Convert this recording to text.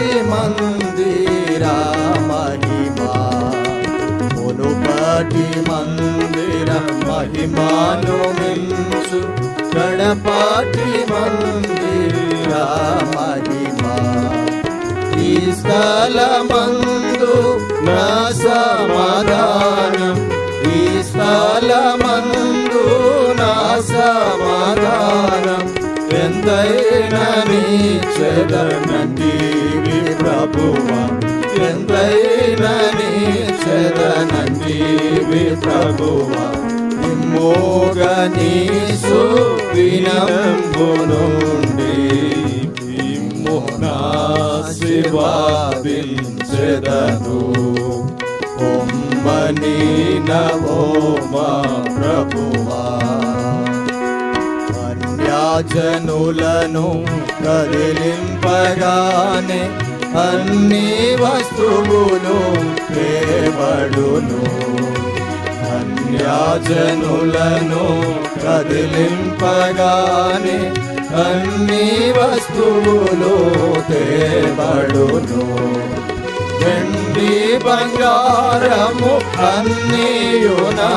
మునుపటి మందిర మహిమా మునుపటి మందిర మహిమాను మించు కడపాటి మందిర మహిమా ఈ స్థలమందు నా సమాధానం ఈ స్థలమందు నా సమాధానం ఎంతైనా నీ ప్రభువా ఎంతైనా నీ చెదనందీవి ప్రభువా. నిమ్మోగని సువినంబు నుండి నిమ్మునా శివాదించెదను పొమ్మని నవో మా ప్రభువా. అన్యాజనులను కదిలింపగానే అన్ని వస్తువులు ప్రేమడును అన్యాజనులను కదిలింపగానే అన్ని వస్తువులు తేబడును. వెండి బంగారము అన్నీయునా